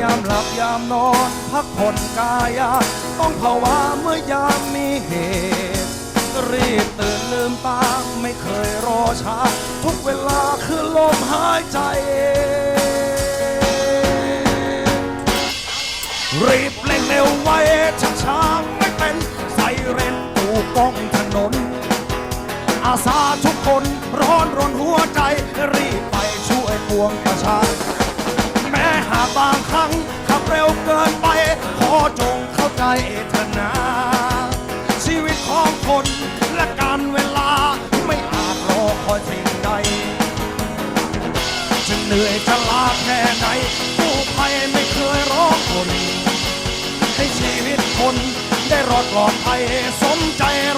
ยามหลับยามนอน พักผ่อนกายา ต้องภาวะเมื่อยามมีเหตุ รีบตื่นลืมตาไม่เคยรอช้า ทุกเวลาคือลมหายใจ รีบเร่งเร็วไว้ชักช้าไม่เป็นใส่เรนตูกล้องถนน อาสาทุกคนร้อนรนหัวใจ รีบไปช่วยปวงประชาแม้หาก บางครั้งขับเร็วเกินไป ขอจงเข้าใจเถอะนะชีวิตของคนและการเวลาไม่อาจรอคอยสิ่งใดจะเหนื่อยจะลาแค่ไหนกู้ภัยไม่เคยร้องคน ให้ชีวิตคนได้รอดปลอดภัยสมใจร